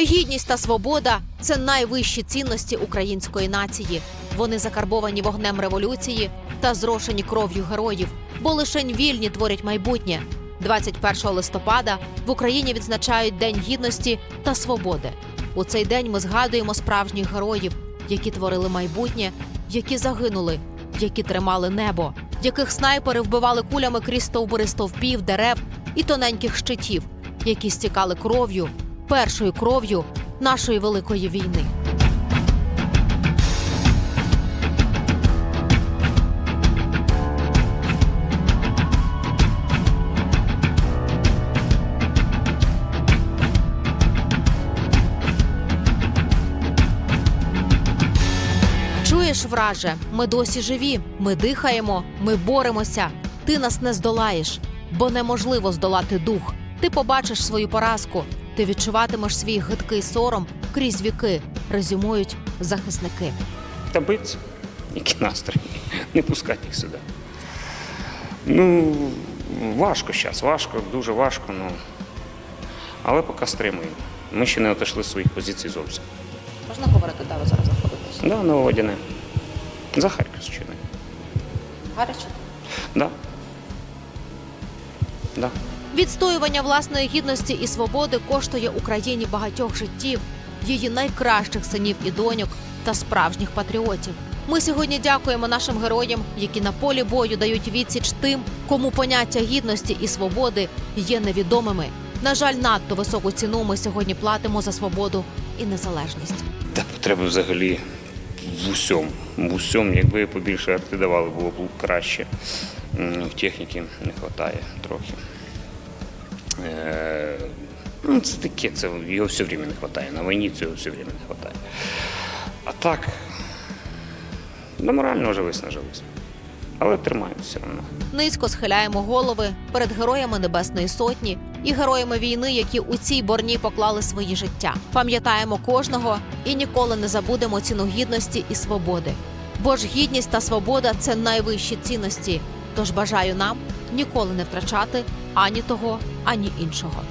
Гідність та свобода це найвищі цінності української нації. Вони закарбовані вогнем революції та зрошені кров'ю героїв, бо лишень вільні творять майбутнє. 21 листопада в Україні відзначають День гідності та свободи. У цей день ми згадуємо справжніх героїв, які творили майбутнє, які загинули, які тримали небо, яких снайпери вбивали кулями крізь стовбури стовпів, дерев і тоненьких щитів, які стікали кров'ю, першою кров'ю нашої великої війни. Чуєш, враже, ми досі живі, ми дихаємо, ми боремося. Ти нас не здолаєш, бо неможливо здолати дух. Ти побачиш свою поразку, ти відчуватимеш свій гидкий сором крізь віки, резюмують захисники. Та биться, які настрої, не пускати їх сюди. Ну, важко зараз, важко, дуже важко, ну. Але поки стримуємо. Ми ще не отошли з своїх позицій зовсім. Можна говорити, де ви зараз знаходитесь? Да, Нововодяне. За Харківщиною. Гаряче? Да. Да. Відстоювання власної гідності і свободи коштує Україні багатьох життів, її найкращих синів і доньок та справжніх патріотів. Ми сьогодні дякуємо нашим героям, які на полі бою дають відсіч тим, кому поняття гідності і свободи є невідомими. На жаль, надто високу ціну ми сьогодні платимо за свободу і незалежність. Та потреби взагалі в усьому. В усьому, якби побільше арти давали, було б краще. В техніки не вистачає трохи. Е, Ну, це таке, це його все время не вистачає. На війні цього все время не вистачає. А так, ну, морально вже виснажилися. Але тримають все одно. Низько схиляємо голови перед героями Небесної Сотні і героями війни, які у цій борні поклали свої життя. Пам'ятаємо кожного і ніколи не забудемо ціну гідності і свободи. Бо ж гідність та свобода це найвищі цінності. Тож бажаю нам ніколи не втрачати ані того, ані іншого.